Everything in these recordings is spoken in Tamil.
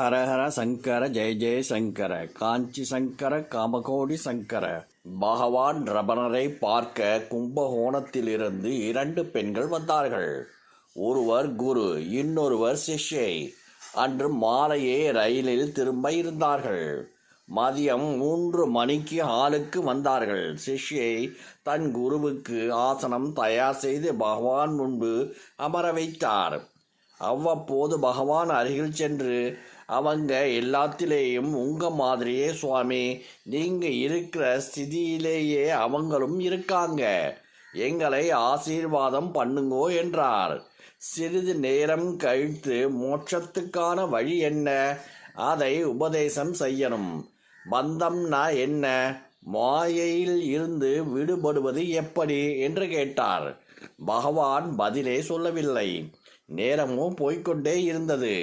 ஹரஹர சங்கர ஜெய ஜெய சங்கர காஞ்சி சங்கர காமகோடி சங்கர. பகவான் ரபணரை பார்க்க கும்பகோணத்திலிருந்து இரண்டு பெண்கள் வந்தார்கள். ஒருவர் குரு இன்னொருவர் சிஷ்யை. அன்று மாலையே ரயிலில் திரும்ப இருந்தார்கள். மதியம் மூன்று மணிக்கு ஹாலுக்கு வந்தார்கள். சிஷ்யை தன் குருவுக்கு ஆசனம் தயார் செய்து பகவான் முன்பு அமர வைத்தார். அவ்வப்போது பகவான் அருகில் சென்று அவங்க எல்லாத்திலேயும் உங்கள் மாதிரியே சுவாமி. நீங்கள் இருக்கிற ஸ்திதியிலேயே அவங்களும் இருக்காங்க. எங்களை ஆசீர்வாதம் பண்ணுங்கோ என்றார். சிறிது நேரம் கழித்து மோட்சத்துக்கான வழி என்ன? அதை உபதேசம் செய்யணும். பந்தம்னா என்ன? மாயையில் இருந்து விடுபடுவது எப்படி? என்று கேட்டார். பகவான் பதிலே சொல்லவில்லை. நேரமும் போய்க்கொண்டே இருந்தது.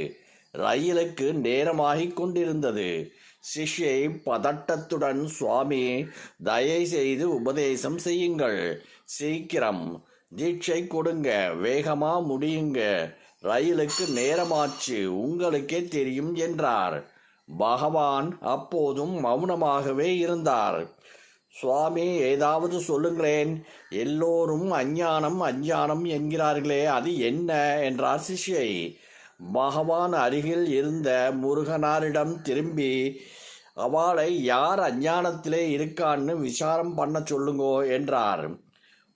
ரயிலுக்கு நேரமாகிக் கொண்டிருந்தது. சிஷ்யை பதட்டத்துடன் சுவாமி தயை செய்து உபதேசம் செய்யுங்கள். சீக்கிரம். தீட்சை கொடுங்க. வேகமா முடியுங்க. ரயிலுக்கு நேரமாச்சு. உங்களுக்கே தெரியும் என்றார். பகவான் அப்போதும் மௌனமாகவே இருந்தார். சுவாமி ஏதாவது சொல்லுங்களேன். எல்லோரும் அஞ்ஞானம் அஞ்ஞானம் என்கிறார்களே அது என்ன? என்றார் சிஷ்யை. பகவான் அருகில் இருந்த முருகனாரிடம் திரும்பி அவளை யார் அஞ்ஞானத்திலே இருக்கான்னு விசாரம் பண்ண சொல்லுங்கோ என்றார்.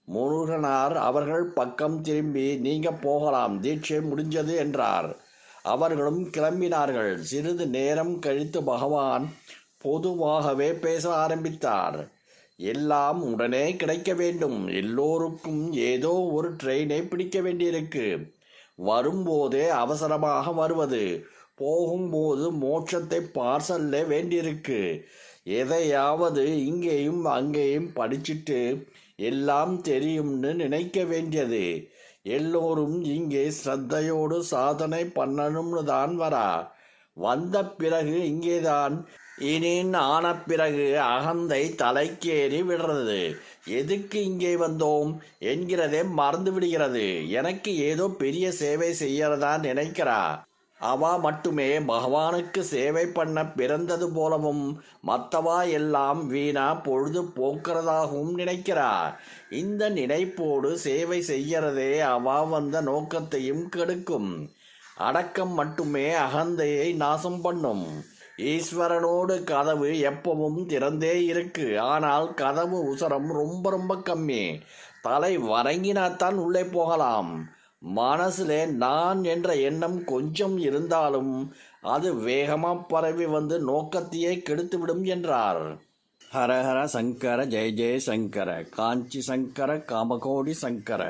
முருகனார் அவர்கள் பக்கம் திரும்பி நீங்க போகலாம் தீட்சை முடிஞ்சது என்றார். அவர்களும் கிளம்பினார்கள். சிறிது நேரம் கழித்து பகவான் பொதுவாகவே பேச ஆரம்பித்தார். எல்லாம் உடனே கிடைக்க வேண்டும். எல்லோருக்கும் ஏதோ ஒரு ட்ரெயினை பிடிக்க வேண்டியிருக்கு. வரும்போதே அவசரமாக வருவது. போகும்போது மோட்சத்தை பார்சல்ல வேண்டியிருக்கு. எதையாவது இங்கேயும் அங்கேயும் படிச்சிட்டு எல்லாம் தெரியும்னு நினைக்க வேண்டியது. எல்லோரும் இங்கே ஸ்ரத்தையோடு சாதனை பண்ணணும்னு தான் வரா. வந்த பிறகு இங்கேதான் இனின் ஆன பிறகு அகந்தை தலைக்கேறி விடுறது. எதுக்கு இங்கே வந்தோம்? என்கிறதே மறந்து விடுகிறது. எனக்கு ஏதோ பெரிய சேவை செய்யறதா நினைக்கிறா. அவா மட்டுமே பகவானுக்கு சேவை பண்ண பிறந்தது போலவும் மற்றவா எல்லாம் வீணா பொழுது போக்குறதாகவும் நினைக்கிறா. இந்த நினைப்போடு சேவை செய்யறதே அவா வந்த நோக்கத்தையும் கெடுக்கும். அடக்கம் மட்டுமே அகந்தையை நாசம் பண்ணும். ஈஸ்வரனோடு கதவு எப்பவும் திறந்தே இருக்கு. ஆனால் கதவு உசரம் ரொம்ப ரொம்ப கம்மி. தலை வணங்கினாத்தான் உள்ளே போகலாம். மனசுலே நான் என்ற எண்ணம் கொஞ்சம் இருந்தாலும் அது வேகமாக பரவி வந்து நோக்கத்தையே கெடுத்துவிடும் என்றார். ஹரஹர சங்கர ஜெய ஜெய சங்கர காஞ்சி சங்கர காமகோடி சங்கர.